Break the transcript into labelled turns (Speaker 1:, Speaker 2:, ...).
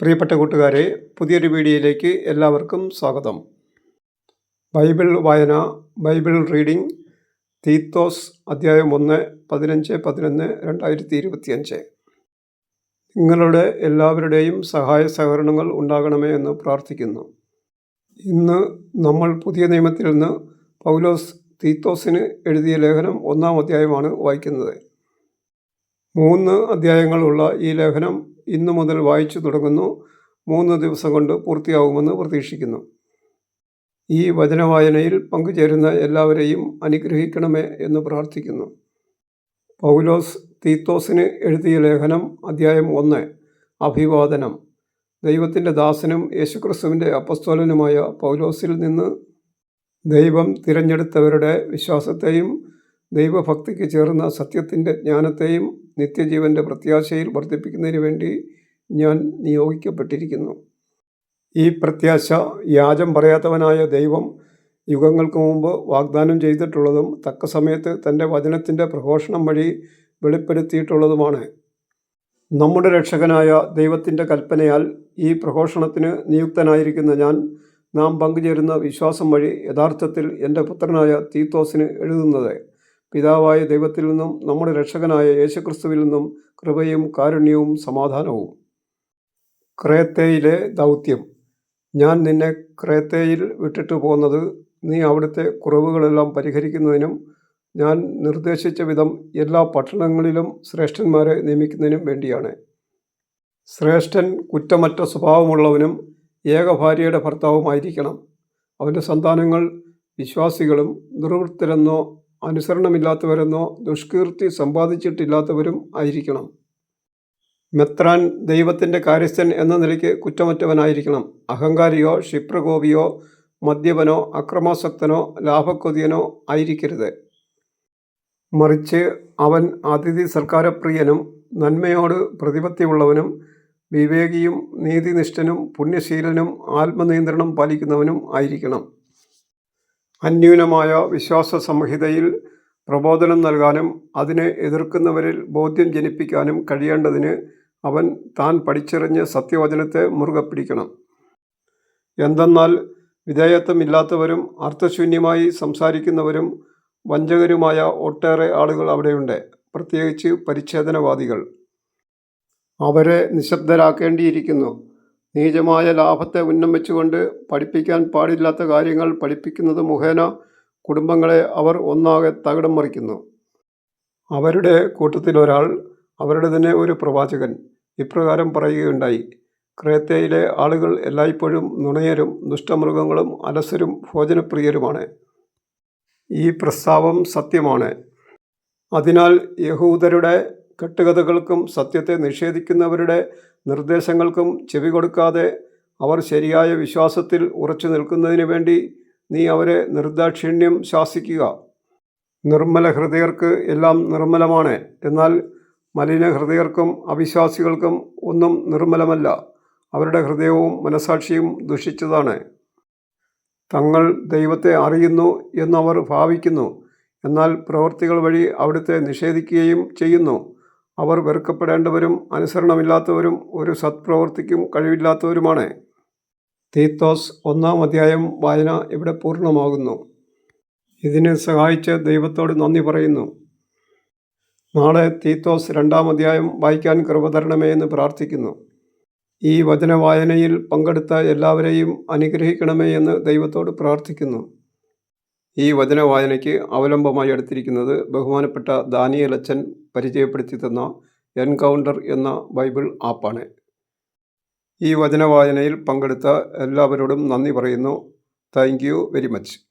Speaker 1: പ്രിയപ്പെട്ട കൂട്ടുകാരെ പുതിയൊരു വീഡിയോയിലേക്ക് എല്ലാവർക്കും സ്വാഗതം. ബൈബിൾ വായന ബൈബിൾ റീഡിംഗ് തീത്തോസ് അധ്യായം ഒന്ന് പതിനഞ്ച് പതിനൊന്ന് രണ്ടായിരത്തി ഇരുപത്തിയഞ്ച് നിങ്ങളുടെ എല്ലാവരുടെയും സഹായ സഹകരണങ്ങൾ ഉണ്ടാകണമേ എന്ന് പ്രാർത്ഥിക്കുന്നു. ഇന്ന് നമ്മൾ പുതിയ നിയമത്തിൽ നിന്ന് പൗലോസ് തീത്തോസിന് എഴുതിയ ലേഖനം ഒന്നാം അധ്യായമാണ് വായിക്കുന്നത്. മൂന്ന് അധ്യായങ്ങളുള്ള ഈ ലേഖനം ഇന്നു മുതൽ വായിച്ചു തുടങ്ങുന്നു. മൂന്ന് ദിവസം കൊണ്ട് പൂർത്തിയാകുമെന്ന് പ്രതീക്ഷിക്കുന്നു. ഈ വചനവായനയിൽ പങ്കുചേരുന്ന എല്ലാവരെയും അനുഗ്രഹിക്കണമേ എന്ന് പ്രാർത്ഥിക്കുന്നു. പൗലോസ് തീത്തോസിന് എഴുതിയ ലേഖനം അധ്യായം ഒന്ന് അഭിവാദനം. ദൈവത്തിന്റെ ദാസനും യേശുക്രിസ്തുവിന്റെ അപ്പസ്തോലനുമായ പൗലോസിൽ നിന്ന് ദൈവം തിരഞ്ഞെടുത്തവരുടെ വിശ്വാസത്തെയും ദൈവഭക്തിക്ക് ചേർന്ന സത്യത്തിന്റെ ജ്ഞാനത്തെയും നിത്യജീവന്റെ പ്രത്യാശയിൽ വർദ്ധിപ്പിക്കുന്നതിന് വേണ്ടി ഞാൻ നിയോഗിക്കപ്പെട്ടിരിക്കുന്നു. ഈ പ്രത്യാശ യാജം പറയാത്തവനായ ദൈവം യുഗങ്ങൾക്ക് മുമ്പ് വാഗ്ദാനം ചെയ്തിട്ടുള്ളതും തക്ക സമയത്ത് തന്റെ വചനത്തിന്റെ പ്രഘോഷണം വഴി വെളിപ്പെടുത്തിയിട്ടുള്ളതുമാണ്. നമ്മുടെ രക്ഷകനായ ദൈവത്തിന്റെ കൽപ്പനയാൽ ഈ പ്രഘോഷണത്തിന് നിയുക്തനായിരിക്കുന്ന ഞാൻ നാം പങ്കുചേരുന്ന വിശ്വാസം വഴി യഥാർത്ഥത്തിൽ എന്റെ പുത്രനായ തീത്തോസിന് എഴുതുന്നത്. പിതാവായ ദൈവത്തിൽ നിന്നും നമ്മുടെ രക്ഷകനായ യേശുക്രിസ്തുവിൽ നിന്നും കൃപയും കാരുണ്യവും സമാധാനവും. ക്രേത്തയിലെ ദൗത്യം. ഞാൻ നിന്നെ ക്രേത്തയിൽ വിട്ടിട്ട് പോകുന്നത് നീ അവിടുത്തെ കുറവുകളെല്ലാം പരിഹരിക്കുന്നതിനും ഞാൻ നിർദ്ദേശിച്ച വിധം എല്ലാ പട്ടണങ്ങളിലും ശ്രേഷ്ഠന്മാരെ നിയമിക്കുന്നതിനും വേണ്ടിയാണ്. ശ്രേഷ്ഠൻ കുറ്റമറ്റ സ്വഭാവമുള്ളവനും ഏക ഭാര്യയുടെ ഭർത്താവുമായിരിക്കണം. അവന്റെ സന്താനങ്ങൾ വിശ്വാസികളും നിർവൃത്തരെന്നോ അനുസരണമില്ലാത്തവരെന്നോ ദുഷ്കീർത്തി സമ്പാദിച്ചിട്ടില്ലാത്തവരും ആയിരിക്കണം. മെത്രാൻ ദൈവത്തിന്റെ കാര്യസ്ഥൻ എന്ന നിലയ്ക്ക് കുറ്റമറ്റവനായിരിക്കണം. അഹങ്കാരിയോ ക്ഷിപ്രകോപിയോ മദ്യപനോ അക്രമാസക്തനോ ലാഭക്കൊതിയനോ ആയിരിക്കരുത്. മറിച്ച് അവൻ അതിഥി സർക്കാരപ്രിയനും നന്മയോട് പ്രതിപത്തിയുള്ളവനും വിവേകിയും നീതിനിഷ്ഠനും പുണ്യശീലനും ആത്മനിയന്ത്രണം പാലിക്കുന്നവനും ആയിരിക്കണം. അന്യൂനമായ വിശ്വാസ സംഹിതയിൽ പ്രബോധനം നൽകാനും അതിനെ എതിർക്കുന്നവരിൽ ബോധ്യം ജനിപ്പിക്കാനും കഴിയേണ്ടതിന് അവൻ താൻ പഠിച്ചെറിഞ്ഞ് സത്യവചനത്തെ മുറുകെ പിടിക്കണം. എന്തെന്നാൽ വിധേയത്വമില്ലാത്തവരും അർത്ഥശൂന്യമായി സംസാരിക്കുന്നവരും വഞ്ചകരുമായ ഒട്ടേറെ ആളുകൾ അവിടെയുണ്ട്. പ്രത്യേകിച്ച് പരിച്ഛേദനവാദികൾ. അവരെ നിശബ്ദരാക്കേണ്ടിയിരിക്കുന്നു. നീചമായ ലാഭത്തെ ഉന്നം വെച്ചുകൊണ്ട് പഠിപ്പിക്കാൻ പാടില്ലാത്ത കാര്യങ്ങൾ പഠിപ്പിക്കുന്നത് മുഖേന കുടുംബങ്ങളെ അവർ ഒന്നാകെ തകിടം മറിക്കുന്നു. അവരുടെ കൂട്ടത്തിലൊരാൾ അവരുടെ തന്നെ ഒരു പ്രവാചകൻ ഇപ്രകാരം പറയുകയുണ്ടായി. ക്രേത്തയിലെ ആളുകൾ എല്ലായ്പ്പോഴും നുണയരും ദുഷ്ടമൃഗങ്ങളും അലസരും ഭോജനപ്രിയരുമാണ്. ഈ പ്രസ്താവം സത്യമാണ്. അതിനാൽ യഹൂദരുടെ കെട്ടുകഥകൾക്കും സത്യത്തെ നിഷേധിക്കുന്നവരുടെ നിർദ്ദേശങ്ങൾക്കും ചെവി കൊടുക്കാതെ അവർ ശരിയായ വിശ്വാസത്തിൽ ഉറച്ചു നിൽക്കുന്നതിന് വേണ്ടി നീ അവരെ നിർദാക്ഷിണ്യം ശാസിക്കുക. നിർമ്മല ഹൃദയർക്ക് എല്ലാം നിർമ്മലമാണ്. എന്നാൽ മലിന ഹൃദയർക്കും അവിശ്വാസികൾക്കും ഒന്നും നിർമ്മലമല്ല. അവരുടെ ഹൃദയവും മനസാക്ഷിയും ദുഷിച്ചതാണ്. തങ്ങൾ ദൈവത്തെ അറിയുന്നു എന്നവർ ഭാവിക്കുന്നു. എന്നാൽ പ്രവൃത്തികൾ വഴി അവിടുത്തെ നിഷേധിക്കുകയും ചെയ്യുന്നു. അവർ വെറുക്കപ്പെടേണ്ടവരും അനുസരണമില്ലാത്തവരും ഒരു സത്പ്രവൃത്തിക്കും കഴിവില്ലാത്തവരുമാണ്. തീത്തോസ് ഒന്നാം അധ്യായം വായന ഇവിടെ പൂർണമാകുന്നു. ഇതിനെ സഹായിച്ച് ദൈവത്തോട് നന്ദി പറയുന്നു. നാളെ തീത്തോസ് രണ്ടാം അധ്യായം വായിക്കാൻ കൃപ തരണമേ എന്ന് പ്രാർത്ഥിക്കുന്നു. ഈ വചനവായനയിൽ പങ്കെടുത്ത എല്ലാവരെയും അനുഗ്രഹിക്കണമേ എന്ന് ദൈവത്തോട് പ്രാർത്ഥിക്കുന്നു. ഈ വചനവായനയ്ക്ക് അവലംബമായി എടുത്തിരിക്കുന്നത് ബഹുമാനപ്പെട്ട ദാനിയൽ അച്ഛൻ പരിചയപ്പെടുത്തി തന്ന എൻകൗണ്ടർ എന്ന ബൈബിൾ ആപ്പാണ്. ഈ വചനവായനയിൽ പങ്കെടുത്ത എല്ലാവരോടും നന്ദി പറയുന്നു. Thank you very much.